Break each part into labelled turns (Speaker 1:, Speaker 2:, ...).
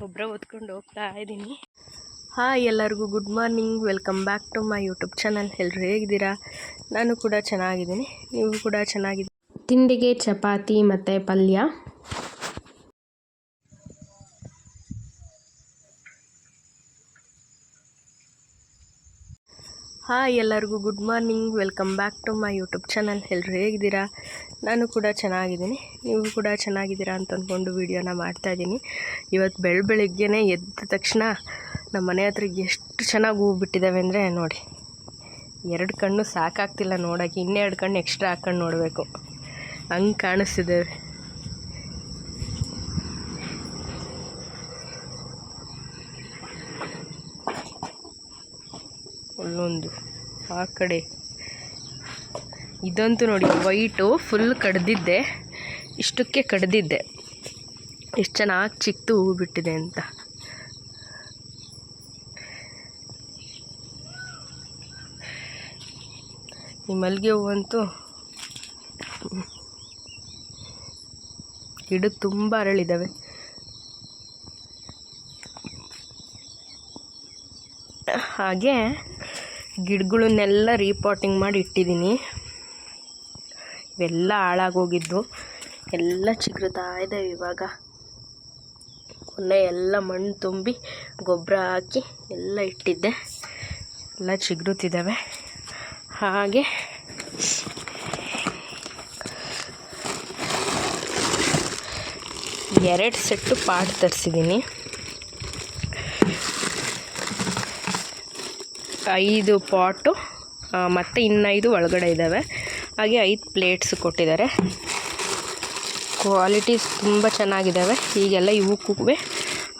Speaker 1: ಗೊಬ್ಬರ ಓದ್ಕೊಂಡು ಹೋಗ್ತಾ ಇದ್ದೀನಿ. ಹಾಯ್ ಎಲ್ಲರಿಗೂ good morning welcome back to my YouTube channel ಎಲ್ಲರೂ ಹೇಗಿದ್ದೀರಾ? ನಾನು ಕೂಡ ಚೆನ್ನಾಗಿದ್ದೀನಿ. ನೀವು ಕೂಡ ಚೆನ್ನಾಗಿದ್ದೀನಿ ತಿಂಡಿಗೆ ಚಪಾತಿ ಮತ್ತು ಪಲ್ಯ. ಹಾಯ್ ಎಲ್ಲರಿಗೂ good morning. Welcome back to my YouTube channel. ಎಲ್ಲರೂ ಹೇಗಿದ್ದೀರಾ? ನಾನು ಕೂಡ ಚೆನ್ನಾಗಿದ್ದೀನಿ. ನೀವು ಕೂಡ ಚೆನ್ನಾಗಿದ್ದೀರಾ ಅಂತ ಅಂದ್ಕೊಂಡು ವೀಡಿಯೋನ ಮಾಡ್ತಾಯಿದ್ದೀನಿ ಇವತ್ತು ಬೆಳ ಬೆಳಿಗ್ಗೆನೇ ಎದ್ದ ತಕ್ಷಣ ನಮ್ಮ ಮನೆ ಹತ್ರ ಎಷ್ಟು ಚೆನ್ನಾಗಿ ಹೂ ಬಿಟ್ಟಿದ್ದಾವೆ ಅಂದರೆ ನೋಡಿ, ಎರಡು ಕಣ್ಣು ಸಾಕಾಗ್ತಿಲ್ಲ ನೋಡೋಕ್ಕೆ, ಇನ್ನೆರಡು ಕಣ್ಣು ಎಕ್ಸ್ಟ್ರಾ ಹಾಕ್ಕೊಂಡು ನೋಡಬೇಕು. ಹಂಗೆ ಕಾಣಿಸ್ತಿದ್ದಾವೆ. ಅಲ್ಲೊಂದು ಆ ಕಡೆ. ಇದಂತೂ ನೋಡಿ, ವೈಟು ಫುಲ್ ಕಡ್ದಿದ್ದೆ. ಇಷ್ಟಕ್ಕೆ ಕಡ್ದಿದ್ದೆ. ಎಷ್ಟು ಚೆನ್ನಾಗಿ ಚಿಕ್ತು ಹೂ ಬಿಟ್ಟಿದೆ ಅಂತ. ಈ ಮಲ್ಲಿಗೆ ಹೂವಂತೂ ಗಿಡ ತುಂಬ ಅರಳಿದ್ದಾವೆ ಹಾಗೆ ಗಿಡಗಳನ್ನೆಲ್ಲ ರೀಪಾಟಿಂಗ್ ಮಾಡಿ ಇಟ್ಟಿದ್ದೀನಿ. ಇವೆಲ್ಲ ಹಾಳಾಗೋಗಿದ್ದು, ಎಲ್ಲ ಚಿಗುರ್ತಾ ಇದೆ ಇವಾಗ. ಮೊನ್ನೆ ಎಲ್ಲ ಮಣ್ಣು ತುಂಬಿ ಗೊಬ್ಬರ ಹಾಕಿ ಎಲ್ಲ ಇಟ್ಟಿದ್ದೆ. ಎಲ್ಲ ಚಿಗುರುತ್ತಿದ್ದಾವೆ ಹಾಗೆ ಎರಡು ಸೆಟ್ಟು ಪಾಟ್ ತರಿಸಿದ್ದೀನಿ. ಐದು ಪಾಟು ಮತ್ತು ಇನ್ನೈದು ಒಳಗಡೆ ಇದ್ದಾವೆ ಹಾಗೆ ಐದು ಪ್ಲೇಟ್ಸ್ ಕೊಟ್ಟಿದ್ದಾರೆ. ಕ್ವಾಲಿಟೀಸ್ ತುಂಬ ಚೆನ್ನಾಗಿದ್ದಾವೆ ಈಗೆಲ್ಲ ಇವಕ್ಕೂ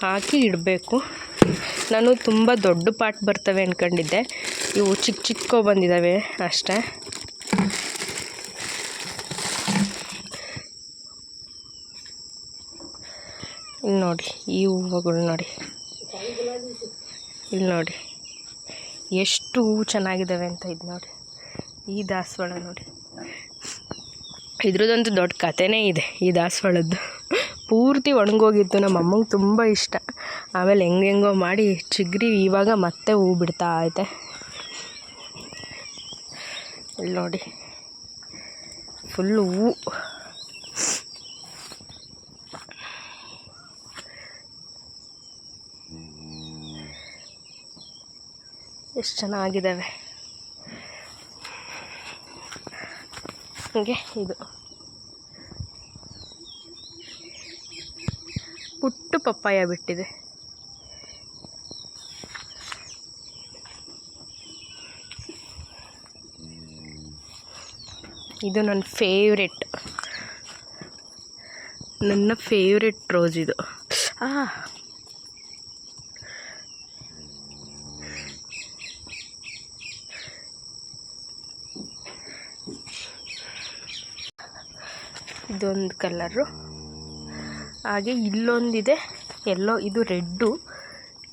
Speaker 1: ಹಾಕಿ ಇಡಬೇಕು. ನಾನು ತುಂಬ ದೊಡ್ಡ ಪಾಟ್ ಬರ್ತವೆ ಅಂದ್ಕೊಂಡಿದ್ದೆ ಇವು ಚಿಕ್ಕ ಚಿಕ್ಕ ಬಂದಿದ್ದಾವೆ ಅಷ್ಟೇ. ಇಲ್ಲಿ ನೋಡಿ ಈ ಹೂವುಗಳು ನೋಡಿ. ಇಲ್ಲಿ ನೋಡಿ ಎಷ್ಟು ಹೂವು ಚೆನ್ನಾಗಿದ್ದಾವೆ ಅಂತ ಇದು ನೋಡಿ. ಈ ದಾಸವಾಳ ನೋಡಿ. ಇದ್ರದ್ದಂತೂ ದೊಡ್ಡ ಕಥೆನೇ ಇದೆ ಈ ದಾಸವಾಳದ್ದು. ಪೂರ್ತಿ ಒಣಗೋಗಿತ್ತು, ನಮ್ಮ ಅಮ್ಮಂಗೆ ತುಂಬ ಇಷ್ಟ. ಆಮೇಲೆ ಹೆಂಗೆ ಹೆಂಗೋ ಮಾಡಿ ಚಿಗ್ರಿ ಇವಾಗ ಮತ್ತೆ ಹೂ ಬಿಡ್ತಾ ಐತೆ ಇಲ್ಲಿ ನೋಡಿ. ಫುಲ್ ಹೂ. ಎಷ್ಟು ಚೆನ್ನಾಗಿದ್ದಾವೆ ಹಾಗೆ ಇದು. ಪುಟ್ಟು ಪಪ್ಪಾಯ ಬಿಟ್ಟಿದೆ. ಇದು ನನ್ನ ಫೇವ್ರೆಟ್ ನನ್ನ ಫೇವ್ರೆಟ್ ರೋಸ್ ಇದು. ಆ ಇದೊಂದು ಕಲರು. ಹಾಗೆ ಇಲ್ಲೊಂದಿದೆ ಎಲ್ಲೋ, ಇದು ರೆಡ್ಡು,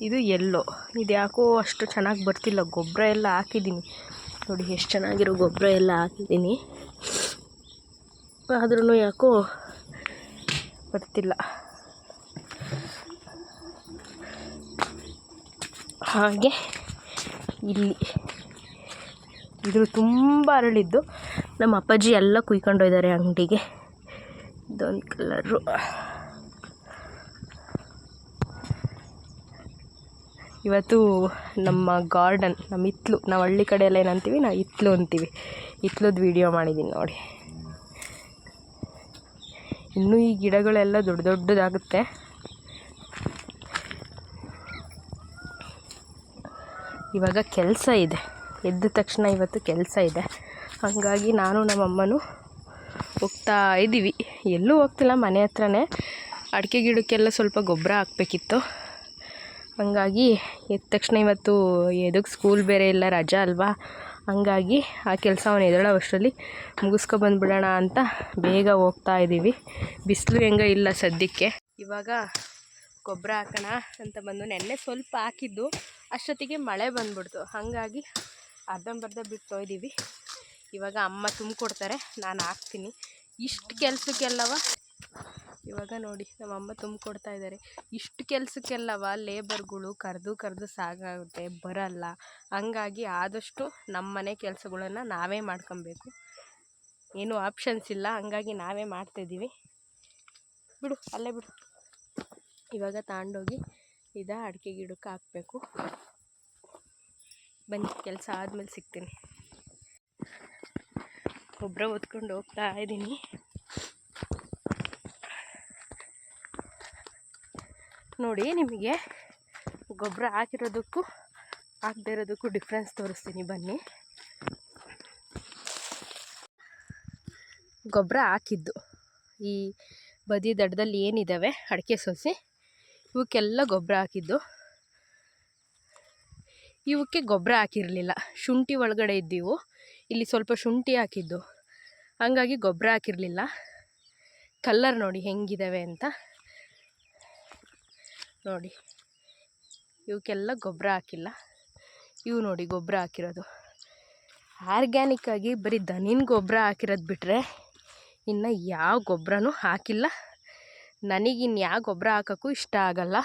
Speaker 1: ಇದು ಎಲ್ಲೋ. ಇದು ಯಾಕೋ ಅಷ್ಟು ಚೆನ್ನಾಗಿ ಬರ್ತಿಲ್ಲ, ಗೊಬ್ಬರ ಎಲ್ಲ ಹಾಕಿದ್ದೀನಿ. ನೋಡಿ, ಎಷ್ಟು ಚೆನ್ನಾಗಿರೋ ಗೊಬ್ಬರ ಎಲ್ಲ ಹಾಕಿದ್ದೀನಿ. ಆದ್ರೂ ಯಾಕೋ ಬರ್ತಿಲ್ಲ. ಹಾಗೆ ಇಲ್ಲಿ ಇದು ತುಂಬ ಅರಳಿದ್ದು. ನಮ್ಮ ಅಪ್ಪಾಜಿ ಎಲ್ಲ ಕುಯ್ಕೊಂಡೋಗಿದ್ದಾರೆ ಅಂಗಡಿಗೆ. ಇದೊಂದು ಕಲರು ಇವತ್ತು ನಮ್ಮ ಗಾರ್ಡನ್, ನಮ್ಮ ಹಿತ್ಲು ನಾವು ಹಳ್ಳಿ ಕಡೆ ಎಲ್ಲ ಏನಂತೀವಿ? ನಾವು ಹಿತ್ಲು ಅಂತೀವಿ. ಹಿತ್ಲದ್ದು ವೀಡಿಯೋ ಮಾಡಿದ್ದೀನಿ ನೋಡಿ. ಇನ್ನೂ ಈ ಗಿಡಗಳೆಲ್ಲ ದೊಡ್ಡ ದೊಡ್ಡದಾಗುತ್ತೆ. ಇವಾಗ ಕೆಲಸ ಇದೆ. ಎದ್ದ ತಕ್ಷಣ ಇವತ್ತು ಕೆಲಸ ಇದೆ. ಹಾಗಾಗಿ ನಾನು ನಮ್ಮ ಅಮ್ಮನೂ ಹೋಗ್ತಾ ಇದ್ದೀವಿ. ಎಲ್ಲೂ ಹೋಗ್ತಿಲ್ಲ, ಮನೆ ಹತ್ರನೇ. ಅಡಿಕೆ ಗಿಡಕ್ಕೆಲ್ಲ ಸ್ವಲ್ಪ ಗೊಬ್ಬರ ಹಾಕ್ಬೇಕಿತ್ತು. ಹಂಗಾಗಿ ಎದ್ದ ತಕ್ಷಣ ಇವತ್ತು ಎದಕ್ಕೆ ಸ್ಕೂಲ್ ಬೇರೆ ಇಲ್ಲ, ರಜಾ ಅಲ್ವಾ? ಹಂಗಾಗಿ ಆ ಕೆಲಸವನ್ನು ಎದ್ದೇಳೋ ಅಷ್ಟರಲ್ಲಿ ಮುಗಿಸ್ಕೊ ಬಂದುಬಿಡೋಣ ಅಂತ ಬೇಗ ಹೋಗ್ತಾ ಇದ್ದೀವಿ. ಬಿಸಿಲು ಹೆಂಗ ಇಲ್ಲ ಸದ್ಯಕ್ಕೆ. ಇವಾಗ ಗೊಬ್ಬರ ಹಾಕೋಣ ಅಂತ ಬಂದು ನೆನ್ನೆ ಸ್ವಲ್ಪ ಹಾಕಿದ್ದು. ಅಷ್ಟೊತ್ತಿಗೆ ಮಳೆ ಬಂದ್ಬಿಡ್ತು. ಹಾಗಾಗಿ ಅರ್ಧಂಬರ್ಧ ಬಿಟ್ಟು ಇದ್ದೀವಿ ಇವಾಗ ಅಮ್ಮ ತುಂಬಿಕೊಡ್ತಾರೆ, ನಾನು ಹಾಕ್ತೀನಿ. ಇಷ್ಟು ಕೆಲಸಕ್ಕೆಲ್ಲವ? ಇವಾಗ ನೋಡಿ, ನಮ್ಮಮ್ಮ ತುಂಬಿಕೊಡ್ತಾ ಇದ್ದಾರೆ. ಇಷ್ಟು ಕೆಲಸಕ್ಕೆಲ್ಲವ ಲೇಬರ್ಗಳು ಕರೆದು ಕರೆದು ಸಾಕಾಗುತ್ತೆ ಬರಲ್ಲ. ಹಂಗಾಗಿ ಆದಷ್ಟು ನಮ್ಮ ಮನೆ ಕೆಲಸಗಳನ್ನ ನಾವೇ ಮಾಡ್ಕೊಬೇಕು. ಏನೂ ಆಪ್ಷನ್ಸ್ ಇಲ್ಲ, ಹಂಗಾಗಿ ನಾವೇ ಮಾಡ್ತಾಯಿದ್ದೀವಿ ಬಿಡು, ಅಲ್ಲೇ ಬಿಡು. ಇವಾಗ ತಗೊಂಡೋಗಿ ಇದ ಅಡಿಕೆ ಗಿಡಕ್ಕೆ ಹಾಕಬೇಕು. ಬನ್ನಿ, ಕೆಲಸ ಆದಮೇಲೆ ಸಿಗ್ತೀನಿ. ಗೊಬ್ಬರ ಹೊತ್ಕೊಂಡು ಹೋಗ್ತಾ ಇದ್ದೀನಿ. ನೋಡಿ ನಿಮಗೆ ಗೊಬ್ಬರ ಹಾಕಿರೋದಕ್ಕೂ ಹಾಕದೇ ಇರೋದಕ್ಕೂ ಡಿಫ್ರೆನ್ಸ್ ತೋರಿಸ್ತೀನಿ ಬನ್ನಿ. ಗೊಬ್ಬರ ಹಾಕಿದ್ದು. ಈ ಬದಿ ದಡದಲ್ಲಿ ಏನಿದ್ದಾವೆ ಅಡಿಕೆ ಸೊಸಿ. ಇವಕ್ಕೆಲ್ಲ ಗೊಬ್ಬರ ಹಾಕಿದ್ದು. ಇವಕ್ಕೆ ಗೊಬ್ಬರ ಹಾಕಿರಲಿಲ್ಲ. ಶುಂಠಿ ಒಳಗಡೆ ಇದ್ದೀವು. ಇಲ್ಲಿ ಸ್ವಲ್ಪ ಶುಂಠಿ ಹಾಕಿದ್ದು. ಹಂಗಾಗಿ ಗೊಬ್ಬರ ಹಾಕಿರಲಿಲ್ಲ. ಕಲ್ಲರ್ ನೋಡಿ ಹೆಂಗಿದ್ದಾವೆ ಅಂತ. ನೋಡಿ, ಇವಕ್ಕೆಲ್ಲ ಗೊಬ್ಬರ ಹಾಕಿಲ್ಲ. ಇವು ನೋಡಿ ಗೊಬ್ಬರ ಹಾಕಿರೋದು. ಆರ್ಗ್ಯಾನಿಕ್ಕಾಗಿ ಬರೀ ದನಿನ ಗೊಬ್ಬರ ಹಾಕಿರೋದು ಬಿಟ್ಟರೆ ಇನ್ನು ಯಾವ ಗೊಬ್ಬರನೂ ಹಾಕಿಲ್ಲ. ನನಗಿನ್ನು ಯಾವ ಗೊಬ್ಬರ ಹಾಕೋಕ್ಕೂ ಇಷ್ಟ ಆಗಲ್ಲ.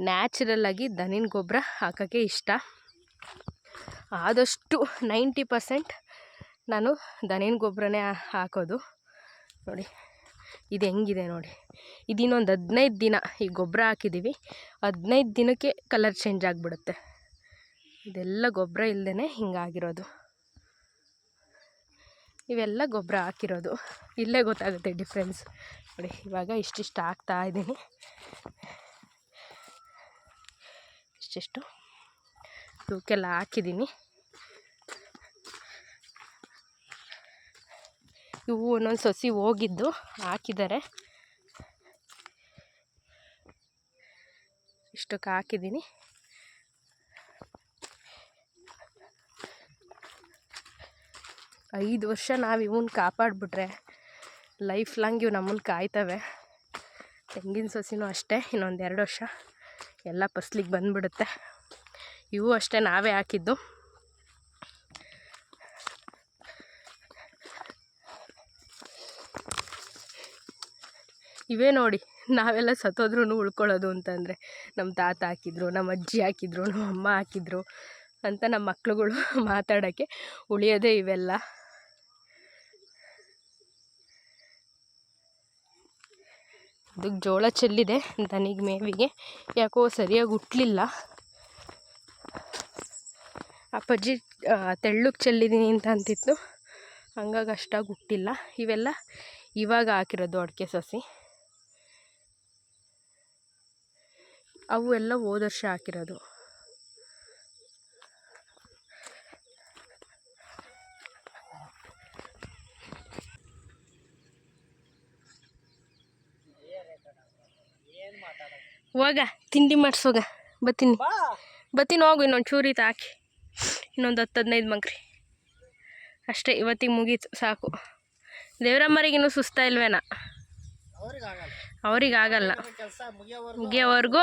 Speaker 1: ನ್ಯಾಚುರಲ್ಲಾಗಿ ದನಿನ ಗೊಬ್ಬರ ಹಾಕೋಕ್ಕೆ ಇಷ್ಟ. ಆದಷ್ಟು ನೈಂಟಿ ಪರ್ಸೆಂಟ್ ನಾನು ದನಿನ ಗೊಬ್ಬರನೇ ಹಾಕೋದು. ನೋಡಿ, ಇದು ಹೆಂಗಿದೆ ನೋಡಿ. ಇದು ಇನ್ನೊಂದು ಹದಿನೈದು ದಿನ ಈ ಗೊಬ್ಬರ ಹಾಕಿದ್ದೀವಿ ಹದಿನೈದು ದಿನಕ್ಕೆ ಕಲರ್ ಚೇಂಜ್ ಆಗಿಬಿಡುತ್ತೆ. ಇದೆಲ್ಲ ಗೊಬ್ಬರ ಇಲ್ಲದೇ ಹಿಂಗಾಗಿರೋದು. ಇವೆಲ್ಲ ಗೊಬ್ಬರ ಹಾಕಿರೋದು. ಇಲ್ಲೇ ಗೊತ್ತಾಗುತ್ತೆ ಡಿಫ್ರೆನ್ಸ್ ನೋಡಿ, ಇವಾಗ ಇಷ್ಟಿಷ್ಟು ಹಾಕ್ತಾ ಇದ್ದೀನಿ. ಇಷ್ಟಿಷ್ಟು ತೂಕೆಲ್ಲ ಹಾಕಿದ್ದೀನಿ ಇವು ಒಂದೊಂದು ಸಸಿ ಹೋಗಿದ್ದು, ಹಾಕಿದ್ದಾರೆ. ಇಷ್ಟಕ್ಕೆ ಹಾಕಿದ್ದೀನಿ. ಐದು ವರ್ಷ ನಾವು ಇವನ್ನ ಕಾಪಾಡಿಬಿಟ್ರೆ ಲೈಫ್ ಲಾಂಗ್ ಇವು ನಮ್ಮನ್ನು ಕಾಯ್ತವೆ. ತೆಂಗಿನ ಸಸಿನೂ ಅಷ್ಟೇ, ಇನ್ನೊಂದು ಎರಡು ವರ್ಷ ಎಲ್ಲ ಫಸ್ಲಿಗೆ ಬಂದುಬಿಡುತ್ತೆ. ಇವು ಅಷ್ಟೇ ನಾವೇ ಹಾಕಿದ್ದು. ಇವೇ ನೋಡಿ. ನಾವೆಲ್ಲ ಸತ್ತೋದ್ರೂ ಉಳ್ಕೊಳ್ಳೋದು ಅಂತಂದರೆ ನಮ್ಮ ತಾತ ಹಾಕಿದ್ರು, ನಮ್ಮ ಅಜ್ಜಿ ಹಾಕಿದ್ರು, ನಮ್ಮ ಅಮ್ಮ ಹಾಕಿದ್ರು ಅಂತ ನಮ್ಮ ಮಕ್ಳುಗಳು ಮಾತಾಡೋಕ್ಕೆ ಉಳಿಯೋದೇ ಇವೆಲ್ಲ. ಅದಕ್ಕೆ ಜೋಳ ಚೆಲ್ಲಿದೆ ದನಿಗೆ ಮೇವಿಗೆ. ಯಾಕೋ ಸರಿಯಾಗಿ ಹುಟ್ಟಲಿಲ್ಲ ಅಪ್ಪಾಜಿ ತೆಳ್ಳಗೆ ಚೆಲ್ಲಿದ್ದೀನಿ ಅಂತ ಅಂತಿತ್ತು. ಹಂಗಾಗಿ ಅಷ್ಟಾಗಿ ಹುಟ್ಟಿಲ್ಲ. ಇವೆಲ್ಲ ಇವಾಗ ಹಾಕಿರೋದು ಅಡಿಕೆ ಸಸಿ. ಅವು ಎಲ್ಲ ಹೋದ ವರ್ಷ ಹಾಕಿರೋದು. ಹೋಗ ತಿಂಡಿ ಮಾಡಿಸೋಗ ಬತ್ತೀನಿ. ಬತ್ತೀನಿ ಹೋಗು ಇನ್ನೊಂದು ಚೂರಿ ತಾಕಿ. ಇನ್ನೊಂದು ಹತ್ತು ಹದಿನೈದು ಮಂಕ್ರಿ ಅಷ್ಟೇ ಇವತ್ತಿಗೆ ಮುಗೀತು ಸಾಕು. ದೇವರಮ್ಮರಿಗಿನ್ನೂ ಸುಸ್ತಾ ಇಲ್ವೇನ? ಅವ್ರಿಗೆ ಆಗಲ್ಲ
Speaker 2: ಕೆಲಸ ಮುಗಿಯೋವರೆಗೂ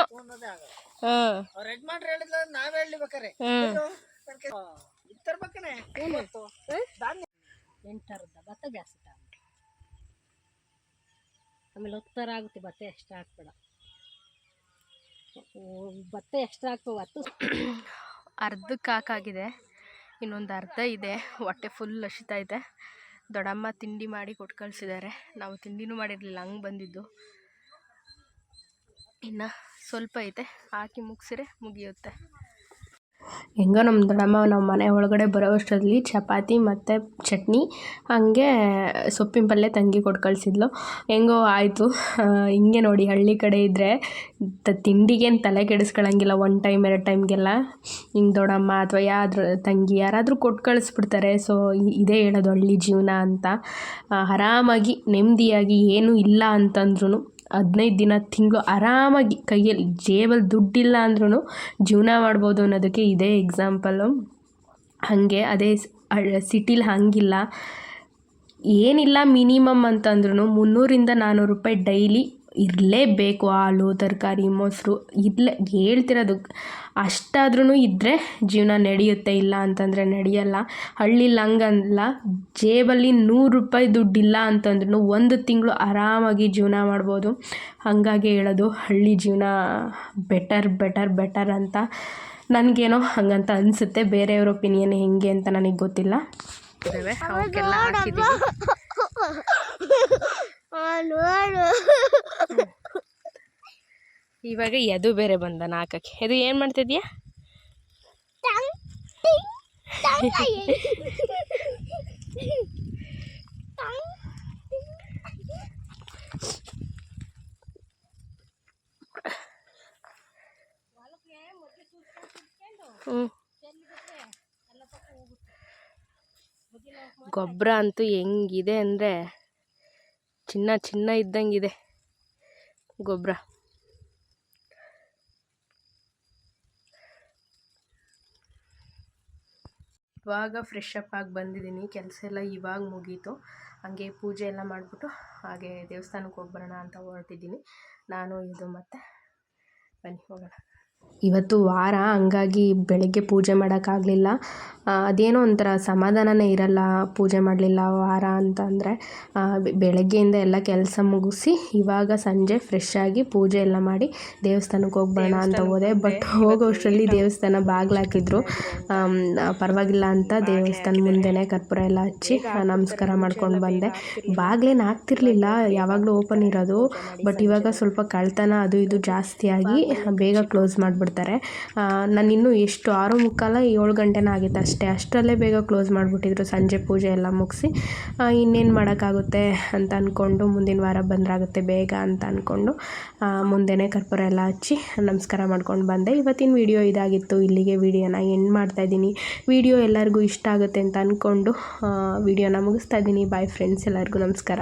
Speaker 3: ಎಂಟರದ ಭತ್ತ ಜಾಸ್ತಿ ತಗೊಂಡು. ಆಮೇಲೆ ಉತ್ತರ ಆಗುತ್ತೆ ಭತ್ತ ಎಕ್ಸ್ಟ್ರಾ ಹಾಕ್ಬೇಡ. ಓ, ಭತ್ತ ಎಕ್ಸ್ಟ್ರಾ ಹಾಕ್ತವೆ ಹತ್ತು.
Speaker 1: ಅರ್ಧಕ್ಕೆ ಹಾಕಾಗಿದೆ. ಇನ್ನೊಂದು ಅರ್ಧ ಇದೆ. ಹೊಟ್ಟೆ ಫುಲ್ ಹಸಿತೈತೆ ದೊಡ್ಡಮ್ಮ ತಿಂಡಿ ಮಾಡಿ ಕೊಟ್ಟು ಕಳಿಸಿದ್ದಾರೆ. ನಾವು ತಿಂಡಿನೂ ಮಾಡಿರಲಿಲ್ಲ ಹಂಗೆ ಬಂದಿದ್ದು. ಇನ್ನು ಸ್ವಲ್ಪ ಐತೆ, ಹಾಕಿ ಮುಗಿಸಿರೆ ಮುಗಿಯುತ್ತೆ. ಹೆಂಗೋ ನಮ್ಮ ದೊಡ್ಡಮ್ಮ ನಮ್ಮ ಮನೆ ಒಳಗಡೆ ಬರೋ ಅಷ್ಟರಲ್ಲಿ ಚಪಾತಿ ಮತ್ತು ಚಟ್ನಿ, ಹಾಗೆ ಸೊಪ್ಪಿನ ಪಲ್ಯ ತಂಗಿ ಕೊಟ್ಟು ಕಳಿಸಿದ್ಲು. ಹೆಂಗೋ ಆಯಿತು. ಹಿಂಗೆ ನೋಡಿ ಹಳ್ಳಿ ಕಡೆ ಇದ್ದರೆ ತ ತಿಂಡಿಗೇನು ತಲೆ ಕೆಡಿಸ್ಕೊಳ್ಳಂಗಿಲ್ಲ ಒನ್ ಟೈಮ್ ಎರಡು ಟೈಮ್ಗೆಲ್ಲ ಹಿಂಗೆ ದೊಡ್ಡಮ್ಮ ಅಥವಾ ಯಾರು ತಂಗಿ ಯಾರಾದರೂ ಕೊಟ್ಟು ಕಳಿಸ್ಬಿಡ್ತಾರೆ. ಸೊ ಇದೇ ಹೇಳೋದು ಹಳ್ಳಿ ಜೀವನ ಅಂತ. ಆರಾಮಾಗಿ ನೆಮ್ಮದಿಯಾಗಿ ಏನೂ ಇಲ್ಲ ಅಂತಂದ್ರೂ ಹದಿನೈದು ದಿನ ತಿಂಗಳು ಆರಾಮಾಗಿ ಕೈಯಲ್ಲಿ ಜೇಬಲ್ಲಿ ದುಡ್ಡಿಲ್ಲ ಅಂದ್ರೂ ಜೀವನ ಮಾಡ್ಬೋದು ಅನ್ನೋದಕ್ಕೆ ಇದೇ ಎಕ್ಸಾಂಪಲ್ಲು ಹಾಗೆ ಅದೇ ಸಿಟಿಲಿ ಹಾಗಿಲ್ಲ. ಏನಿಲ್ಲ ಮಿನಿಮಮ್ ಅಂತಂದ್ರೂ ಮುನ್ನೂರಿಂದ ನಾನ್ನೂರು ರೂಪಾಯಿ ಡೈಲಿ ಇರಲೇಬೇಕು ಹಾಲು ತರಕಾರಿ ಮೊಸರು. ಇರಲೇ, ಹೇಳ್ತಿರೋದು ಅಷ್ಟಾದ್ರೂ ಇದ್ದರೆ ಜೀವನ ನಡೆಯುತ್ತೆ, ಇಲ್ಲ ಅಂತಂದರೆ ನಡೆಯಲ್ಲ. ಹಳ್ಳಿಲಿ ಹಂಗಲ್ಲ, ಜೇಬಲ್ಲಿ ನೂರು ರೂಪಾಯಿ ದುಡ್ಡಿಲ್ಲ ಅಂತಂದ್ರೂ ಒಂದು ತಿಂಗಳು ಆರಾಮಾಗಿ ಜೀವನ ಮಾಡ್ಬೋದು. ಹಾಗಾಗಿ ಹೇಳೋದು, ಹಳ್ಳಿ ಜೀವನ ಬೆಟರ್ ಬೆಟರ್ ಬೆಟರ್ ಅಂತ ನನಗೇನೋ ಹಂಗಂತ ಅನಿಸುತ್ತೆ. ಬೇರೆಯವ್ರ ಒಪಿನಿಯನ್ ಹೆಂಗೆ ಅಂತ ನನಗೆ ಗೊತ್ತಿಲ್ಲ. ಇವಾಗ ಎದು ಬೇರೆ ಬಂದ ನಾಲ್ಕಕ್ಕೆ ಇದು ಏನು ಮಾಡ್ತಿದ್ಯಾ? ಹ್ಞೂ ಗೊಬ್ಬರ ಅಂತೂ ಹೆಂಗಿದೆ ಅಂದರೆ ಚಿನ್ನ ಚಿನ್ನ ಇದ್ದಂಗಿದೆ. ಗೊಬ್ಬರ ಇವಾಗ ಫ್ರೆಶ್ ಅಪ್ ಆಗಿ ಬಂದಿದ್ದೀನಿ. ಕೆಲಸ ಎಲ್ಲ ಇವಾಗ ಮುಗೀತು. ಹಾಗೆ ಪೂಜೆ ಎಲ್ಲ ಮಾಡಿಬಿಟ್ಟು ಹಾಗೆ ದೇವಸ್ಥಾನಕ್ಕೆ ಹೋಗಿ ಬರೋಣ ಅಂತ ಹೊರಟಿದ್ದೀನಿ. ನಾನು, ಇದು ಮತ್ತೆ ಬನ್ನಿ ಹೋಗೋಣ. ಇವತ್ತು ವಾರ ಹಂಗಾಗಿ ಬೆಳಗ್ಗೆ ಪೂಜೆ ಮಾಡೋಕ್ಕಾಗಲಿಲ್ಲ. ಅದೇನೋ ಒಂಥರ ಸಮಾಧಾನನೇ ಇರಲ್ಲ ಪೂಜೆ ಮಾಡಲಿಲ್ಲ ವಾರ ಅಂತ ಅಂದರೆ ಬೆಳಗ್ಗೆಯಿಂದ ಎಲ್ಲ ಕೆಲಸ ಮುಗಿಸಿ ಇವಾಗ ಸಂಜೆ ಫ್ರೆಶ್ ಆಗಿ ಪೂಜೆ ಎಲ್ಲ ಮಾಡಿ ದೇವಸ್ಥಾನಕ್ಕೆ ಹೋಗಿ ಬರೋಣ ಅಂತ ಹೋದೆ. ಬಟ್ ಹೋಗೋಷ್ಟರಲ್ಲಿ ದೇವಸ್ಥಾನ ಬಾಗಿಲು ಹಾಕಿದ್ರು. ಪರವಾಗಿಲ್ಲ ಅಂತ ದೇವಸ್ಥಾನ ಮುಂದೆನೇ ಕರ್ಪೂರ ಎಲ್ಲ ಹಚ್ಚಿ ನಮಸ್ಕಾರ ಮಾಡ್ಕೊಂಡು ಬಂದೆ. ಬಾಗಿಲೇನು ಆಗ್ತಿರ್ಲಿಲ್ಲ. ಯಾವಾಗಲೂ ಓಪನ್ ಇರೋದು. ಬಟ್ ಇವಾಗ ಸ್ವಲ್ಪ ಕಳ್ತನ ಅದು ಇದು ಜಾಸ್ತಿಯಾಗಿ ಬೇಗ ಕ್ಲೋಸ್ ಮಾಡಿಬಿಡ್ತಾರೆ. ನಾನು ಇನ್ನೂ ಎಷ್ಟು ಆರು ಮುಕ್ಕಾಲ ಏಳು ಗಂಟೆನ ಆಗಿತ್ತು ಅಷ್ಟೇ. ಅಷ್ಟರಲ್ಲೇ ಬೇಗ ಕ್ಲೋಸ್ ಮಾಡಿಬಿಟ್ಟಿದ್ರು ಸಂಜೆ ಪೂಜೆ ಎಲ್ಲ ಮುಗಿಸಿ. ಇನ್ನೇನು ಮಾಡೋಕ್ಕಾಗುತ್ತೆ ಅಂತ ಅಂದ್ಕೊಂಡು ಮುಂದಿನ ವಾರ ಬಂದರಾಗುತ್ತೆ ಬೇಗ ಅಂತ ಅಂದ್ಕೊಂಡು ಮುಂದೆನೇ ಕರ್ಪೂರ ಎಲ್ಲ ಹಚ್ಚಿ ನಮಸ್ಕಾರ ಮಾಡ್ಕೊಂಡು ಬಂದೆ. ಇವತ್ತಿನ ವಿಡಿಯೋ ಇದಾಗಿತ್ತು. ಇಲ್ಲಿಗೆ ವಿಡಿಯೋನ ಎಂಡ್ ಮಾಡ್ತಾಯಿದ್ದೀನಿ ವಿಡಿಯೋ ಎಲ್ಲರಿಗೂ ಇಷ್ಟ ಆಗುತ್ತೆ ಅಂತ ಅಂದ್ಕೊಂಡು ವಿಡಿಯೋನ ಮುಗಿಸ್ತಾ ಇದ್ದೀನಿ. ಬಾಯ್ ಫ್ರೆಂಡ್ಸ್ ಎಲ್ಲರಿಗೂ ನಮಸ್ಕಾರ.